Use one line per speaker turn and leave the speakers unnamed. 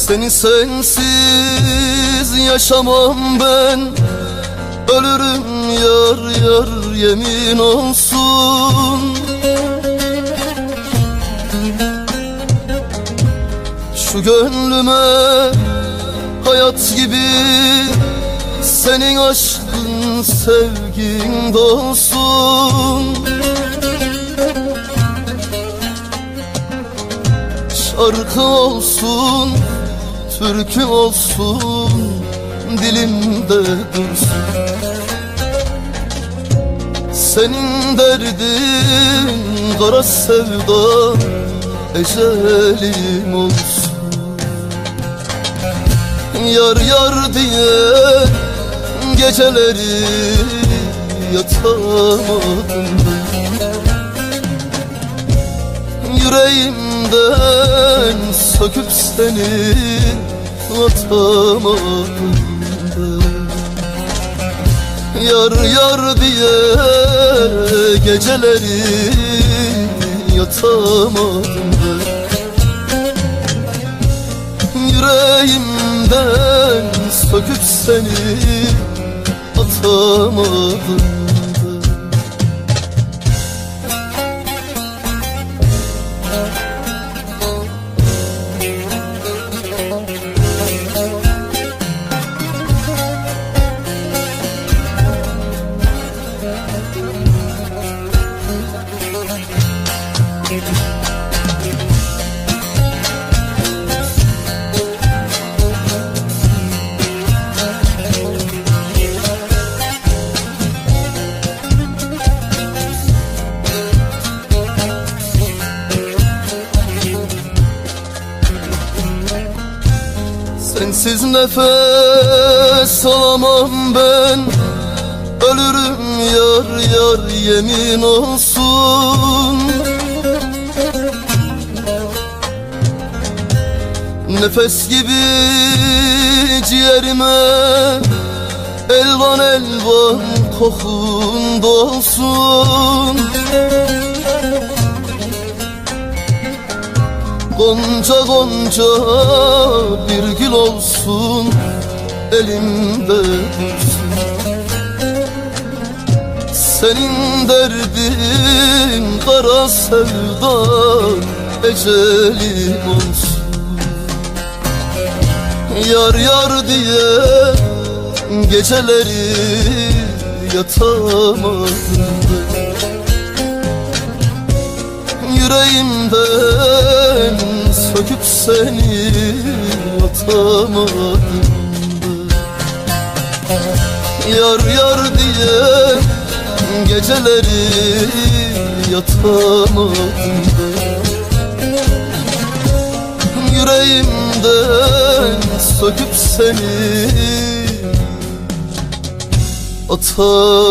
Seni sensiz yaşamam ben. Ölürüm yar yar yemin olsun. Şu gönlüme hayat gibi Senin aşkın sevgin dolsun. Şarkı olsun, türkü olsun Dilimde dursun. Senin derdin kara sevda Ecelim olsun. Yar yar diye geceleri yatamadım ben Yüreğimden söküp seni atamadım Yar yar diye geceleri yatamadım ben Yüreğimden söküp seni atamadım Sensiz nefes alamam ben. Ölürüm yar yar yemin olsun. Nefes gibi ciğerime Elvan elvan kokun dolsun Gonca gonca bir gül olsun elimde dursun Senin derdin kara sevda ecelim olsun. Yar yar diye geceleri yatamadım Yüreğimden söküp seni atamadım. Yar yar diye geceleri yatamadım. Ben Yüreğimden söküp seni atamadım